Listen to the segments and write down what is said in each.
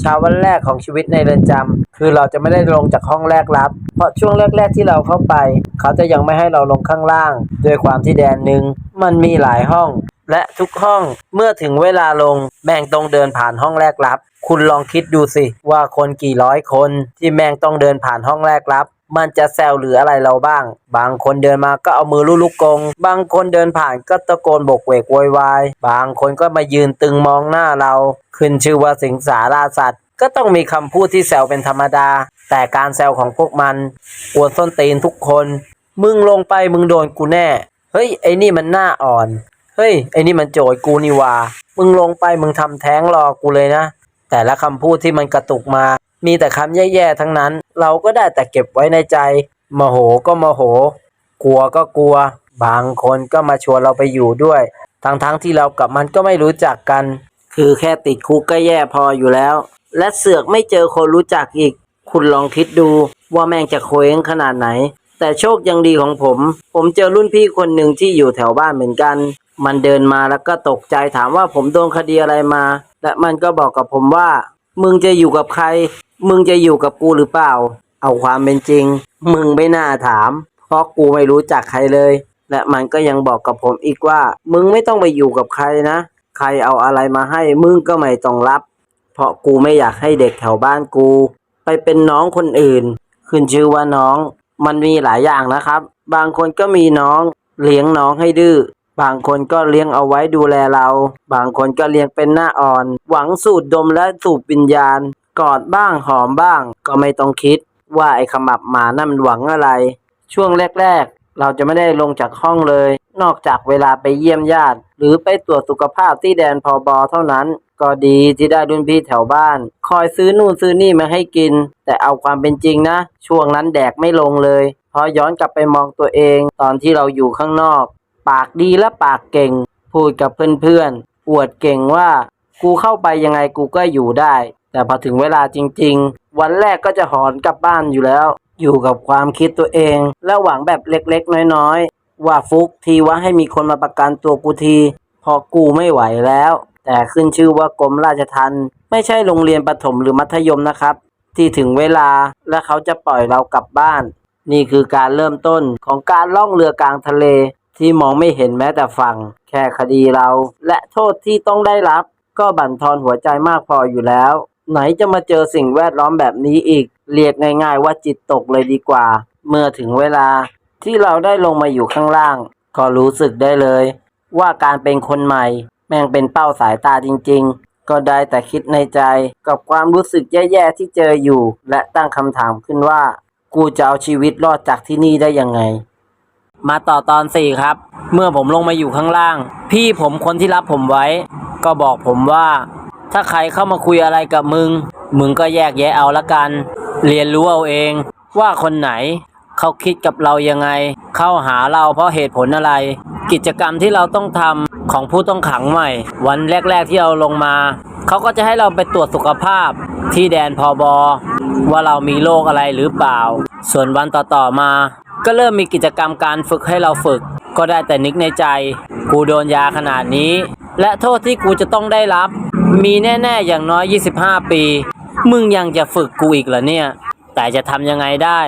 เช้าวันแรกของชีวิตในเรือนจำคือเราจะไม่ได้ลงจากห้องแรกรับ เพราะช่วงแรก ๆ ที่เราเข้าไป เขาจะยังไม่ให้เราลงข้างล่างด้วยความที่แดนหนึ่งมันมีหลายห้อง และทุกห้องเมื่อถึงเวลาลงแม่งต้องเดินผ่านห้องแรกรับ คุณลองคิดดูสิว่าคนกี่ร้อยคนที่แม่งต้องเดินผ่านห้องแรกรับ มันจะแซวหรืออะไรเราบ้าง บางคนเดินมาก็เอามือลูลูกกง บางคนเดินผ่านก็ตะโกนบกเวกโวยวาย บางคนก็มายืนตึงมองหน้าเรา ขึ้นชื่อว่าสิงสาราสัตว์ ก็ต้องมีคำพูดที่แซวเป็นธรรมดา แต่การแซวของพวกมันปวดส้นตีนทุกคน มึงลงไปมึงโดนกูแน่ เฮ้ยไอ้นี่มันหน้าอ่อน เฮ้ยไอ้นี่มันโจยกูนี่ว่า มึงลงไปมึงทำแท้งรอกูเลยนะ แต่ละคำพูดที่มันกระตุกมา มีแต่คำแย่ๆทั้งนั้น เราก็ได้แต่เก็บไว้ในใจโมโหก็โมโห กลัวก็กลัว บางคนก็มาชวนเราไปอยู่ด้วย ทั้งๆที่เรากับมันก็ไม่รู้จักกัน คือแค่ติดคุกก็แย่พออยู่แล้ว และเสือกไม่เจอคนรู้จักอีก คุณลองคิดดูว่าแม่งจะเคว้งขนาดไหน แต่โชคยังดีของผม ผมเจอรุ่นพี่คนหนึ่งที่อยู่แถวบ้านเหมือนกัน มันเดินมาแล้วก็ตกใจถามว่าผมโดนคดีอะไรมา และมันก็บอกกับผมว่า มึงจะอยู่กับใคร มึงจะอยู่กับกูหรือเปล่า เอาความเป็นจริง มึงไม่น่าถาม เพราะกูไม่รู้จักใครเลย และมันก็ยังบอกกับผมอีกว่า มึงไม่ต้องไปอยู่กับใครนะ ใครเอาอะไรมาให้ มึงก็ไม่ต้องรับ เพราะกูไม่อยากให้เด็กแถวบ้านกู ไปเป็นน้องคนอื่น ขึ้นชื่อว่าน้อง มันมีหลายอย่างนะครับ บางคนก็มีน้อง เลี้ยงน้องให้ดื้อ บางคนก็เลี้ยงเอาไว้ดูแลเรา บางคนก็เลี้ยงเป็นหน้าอ่อน หวังสูดดมและสูบวิญญาณ กอดบ้างหอมบ้าง ก็ไม่ต้องคิด ว่าไอ้ขมับหมานั่นมันหวังอะไร ช่วงแรก ๆ เราจะไม่ได้ลงจากห้องเลย นอกจากเวลาไปเยี่ยมญาติ หรือไปตรวจสุขภาพที่แดนพอบอเท่านั้น ก็ดีที่ได้รุ่นพี่แถวบ้าน คอยซื้อนู่นซื้อนี่มาให้กิน แต่เอาความเป็นจริงนะ ช่วงนั้นแดกไม่ลงเลยพอย้อนกลับไปมองตัวเอง ตอนที่เราอยู่ข้างนอก ปากดีและปากเก่ง พูดกับเพื่อนๆ อวดเก่งว่า กูเข้าไปยังไงกูก็อยู่ได้ แต่พอถึงเวลาจริง ๆ วันแรกก็จะหอนกลับบ้านอยู่แล้ว อยู่กับความคิดตัวเอง และหวังแบบเล็กๆ น้อยๆ ว่าฟุกทีว่าให้มีคนมาประกันตัวกูที พอกูไม่ไหวแล้ว แต่ขึ้นชื่อว่ากรมราชทัณฑ์ไม่ใช่โรงเรียนประถมหรือมัธยมนะครับ ที่ถึงเวลาและเขาจะปล่อยเรากลับบ้านนี่คือการเริ่มต้นของการล่องเรือกลางทะเล ที่มองไม่เห็นแม้แต่ฝั่งแค่คดีเรา และโทษที่ต้องได้รับ ก็บั่นทอนหัวใจมากพออยู่แล้ว ไหนจะมาเจอสิ่งแวดล้อมแบบนี้อีก เรียกง่ายๆว่าจิตตกเลยดีกว่า เมื่อถึงเวลา ที่เราได้ลงมาอยู่ข้างล่าง ก็รู้สึกได้เลย ว่าการเป็นคนใหม่ แม่งเป็นเป้าสายตาจริง ๆ ก็ได้แต่คิดในใจกับความรู้สึกแย่ๆที่เจออยู่ และตั้งคำถามขึ้นว่า กูจะเอาชีวิตรอดจากที่นี่ได้ยังไง มาต่อตอนสี่ครับ เมื่อผมลงมาอยู่ข้างล่าง พี่ผมคนที่รับผมไว้ ก็บอกผมว่า ถ้าใครเข้ามาคุยอะไรกับมึง มึงก็แยกแยะเอาละกัน เรียนรู้เอาเอง ว่าคนไหนเขาคิดกับเรายังไง เข้าหาเราเพราะเหตุผลอะไร กิจกรรมที่เราต้องทำของผู้ต้องขังใหม่ วันแรก ๆที่เราลงมาเขาก็จะให้เราไปตรวจสุขภาพที่แดนพอบอว่าเรามีโรคอะไรหรือเปล่า ส่วนวันต่อๆมา ก็เริ่มมีกิจกรรมการฝึกให้เราฝึก ก็ได้แต่นึกในใจ กูโดนยาขนาดนี้ และโทษที่กูจะต้องได้รับ มีแน่ ๆ อย่างน้อย 25 ปี มึงยังจะฝึกกูอีกเหรอเนี่ย แต่จะทำยังไงได้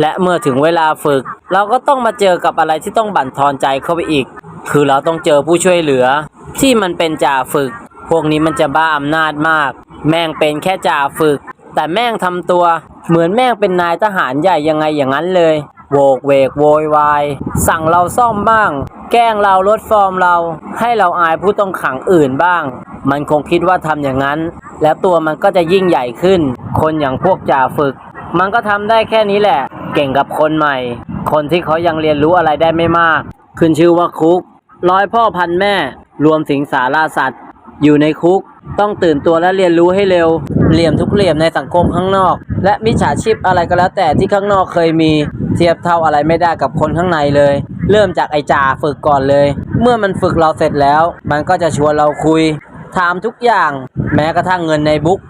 และเมื่อถึงเวลาฝึก เราก็ต้องมาเจอกับอะไรที่ต้องบั่นทอนใจเข้าไปอีก คือเราต้องเจอผู้ช่วยเหลือ ที่มันเป็นจ่าฝึก พวกนี้มันจะบ้าอำนาจมาก แม่งเป็นแค่จ่าฝึก แต่แม่งทำตัว เหมือนแม่งเป็นนายทหารใหญ่ยังไงอย่างนั้นเลย โวกเวกโวยวาย สั่งเราซ่อมบ้าง แกล้งเราลดฟอร์มเรา ให้เราอายผู้ต้องขังอื่นบ้าง มันคงคิดว่าทำอย่างนั้น แล้วตัวมันก็จะยิ่งใหญ่ขึ้น คนอย่างพวกจ่าฝึก มันก็ทำได้แค่นี้แหละ เก่งกับคนใหม่ คนที่เขายังเรียนรู้อะไรได้ไม่มาก ขึ้นชื่อว่าคุก ร้อยพ่อพันแม่ รวมสิงสาราสัตว์ อยู่ในคุก ต้องตื่นตัวและเรียนรู้ให้เร็ว เหลี่ยมทุกเหลี่ยมในสังคมข้างนอก และมิจฉาชีพอะไรก็แล้วแต่ที่ข้างนอกเคยมี เทียบเท่าอะไรไม่ได้กับคนข้างในเลย เริ่มจากไอจ่าฝึกก่อนเลย เมื่อมันฝึกเราเสร็จแล้ว มันก็จะชวนเราคุย ถามทุกอย่าง แม้กระทั่งเงินในบุ๊ก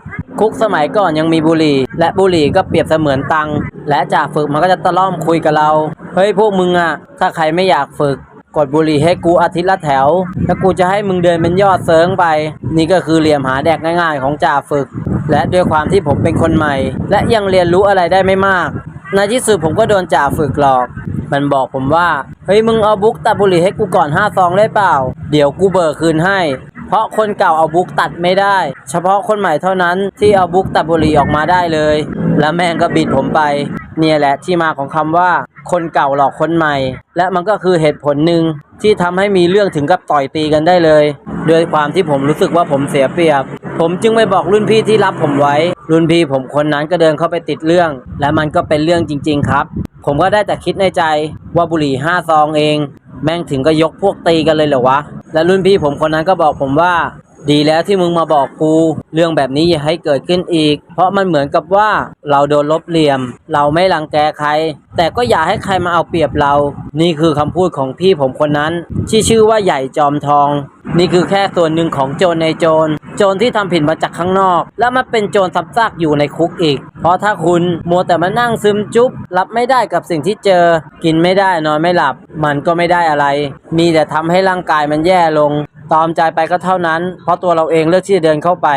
คุกสมัยก่อนยังมีบุหรี่ และบุหรี่ก็เปรียบเสมือนตังและจ่าฝึกมันก็จะตะล่อมคุยกับเรา เฮ้ยพวกมึงอะถ้าใครไม่อยากฝึก กดบุหรี่ให้กูอาทิตย์ละแถว แล้วกูจะให้มึงเดินเป็นยอดเซิงไป นี่ก็คือเหลี่ยมหาแดกง่ายๆของจ่าฝึก และด้วยความที่ผมเป็นคนใหม่ และยังเรียนรู้อะไรได้ไม่มาก ในที่สุดผมก็โดนจ่าฝึกหลอก มันบอกผมว่า เฮ้ยมึงเอาบุ๊กตัดบุหรี่ให้กูก่อนห้าซองได้เปล่า เดี๋ยวกูเบิกคืนให้ เพราะคนเก่าเอาบุ๊กตัดไม่ได้ เฉพาะคนใหม่เท่านั้นที่เอาบุ๊กตัดบุหรี่ออกมาได้เลย แล้วแม่งก็บิดผมไป เนี่ยแหละที่มาของคำว่า คนเก่าหลอกคนใหม่ และมันก็คือเหตุผลหนึ่งที่ทำให้มีเรื่องถึงกับต่อยตีกันได้เลยด้วยความที่ผมรู้สึกว่าผมเสียเปรียบ ผมจึงไปบอกรุ่นพี่ที่รับผมไว้ รุ่นพี่ผมคนนั้นก็เดินเข้าไปติดเรื่อง และมันก็เป็นเรื่องจริง ๆ ครับ ผมก็ได้แต่คิดในใจว่าบุหรี่ห้าซองเอง แม่งถึงก็ยกพวกตีกันเลยเหรอวะ และรุ่นพี่ผมคนนั้นก็บอกผมว่า ดีแล้วที่มึงมาบอกกู เรื่องแบบนี้อย่าให้เกิดขึ้นอีก เพราะมันเหมือนกับว่าเราโดนลบเหลี่ยม เราไม่รังแกใคร แต่ก็อย่าให้ใครมาเอาเปรียบเรา นี่คือคำพูดของพี่ผมคนนั้น ที่ชื่อว่าใหญ่จอมทอง นี่คือแค่ส่วนหนึ่งของโจรในโจร โจรที่ทำผิดมาจากข้างนอก แล้วมาเป็นโจรซับซากอยู่ในคุกอีก เพราะถ้าคุณมัวแต่มานั่งซึมจุ๊บรับไม่ได้กับสิ่งที่เจอ กินไม่ได้นอนไม่หลับ มันก็ไม่ได้อะไร มีแต่ทำให้ร่างกายมันแย่ลง ตอมใจไปก็เท่านั้น เพราะตัวเราเองเลือกที่จะเดินเข้าไป